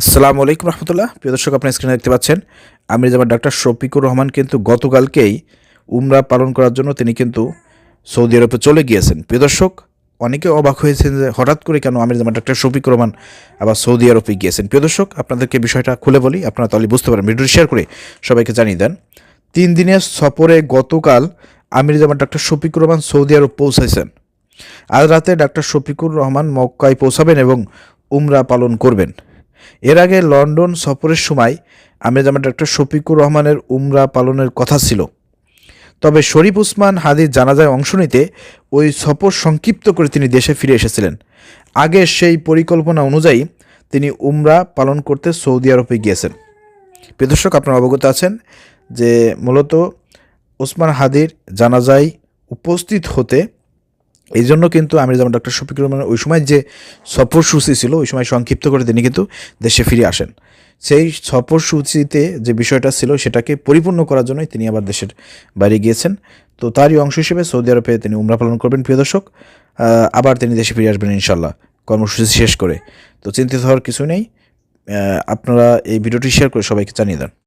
আসসালামু আলাইকুম রহমতুল্লাহ। প্রিয় দর্শক, আপনার স্ক্রিনে দেখতে পাচ্ছেন, আমির জামার ডাক্তার শফিকুর রহমান কিন্তু গতকালকেই উমরা পালন করার জন্য তিনি কিন্তু সৌদি আরবে চলে গিয়েছেন। প্রিয় দর্শক, অনেকে অবাক হয়েছেন যে হঠাৎ করে কেন আমির জামার ডাক্তার শফিকুর রহমান আবার সৌদি আরবে গিয়েছেন। প্রিয় দর্শক, আপনাদেরকে বিষয়টা খুলে বলি, আপনারা তাহলে বুঝতে পারেন ভিডিওটি শেয়ার করে সবাইকে জানিয়ে দেন, তিন দিনের সফরে গতকাল আমির জামার doctor Shafiqur Rahman Saudi Arab পৌঁছাইছেন আজ রাতে ডাক্তার শফিকুর রহমান মক্কায় পৌঁছাবেন এবং উমরা পালন করবেন। এর আগে লন্ডন সফরের সময় আমির জামাত ডক্টর শফিকুর রহমানের উমরা পালনের কথা ছিল। তবে শরীফ উসমান হাদির জানাজায় অংশ নিতে ওই সফর সংক্ষিপ্ত করে তিনি দেশে ফিরে এসেছিলেন। আগে সেই পরিকল্পনা অনুযায়ী তিনি উমরা পালন করতে সৌদি আরবে গিয়েছেন। প্রিয় দর্শক, আপনারা অবগত আছেন যে মূলত ওসমান হাদির জানাজায় উপস্থিত হতে এই জন্য কিন্তু আমির যেমন ডক্টর শফিকুর রহমানের ওই সময় যে সফরসূচি ছিল, ওই সময় সংক্ষিপ্ত করে তিনি কিন্তু দেশে ফিরে আসেন। সেই সফরসূচিতে যে বিষয়টা ছিল, সেটাকে পরিপূর্ণ করার জন্যই তিনি আবার দেশের বাইরে গিয়েছেন। তো তারই অংশ হিসেবে সৌদি আরবে তিনি উমরা পালন করবেন, প্রিয় দর্শক। আবার তিনি দেশে ফিরে আসবেন ইনশাল্লাহ কর্মসূচি শেষ করে। তো চিন্তিত হওয়ার কিছুই নেই। আপনারা এই ভিডিওটি শেয়ার করে সবাইকে জানিয়ে দেন।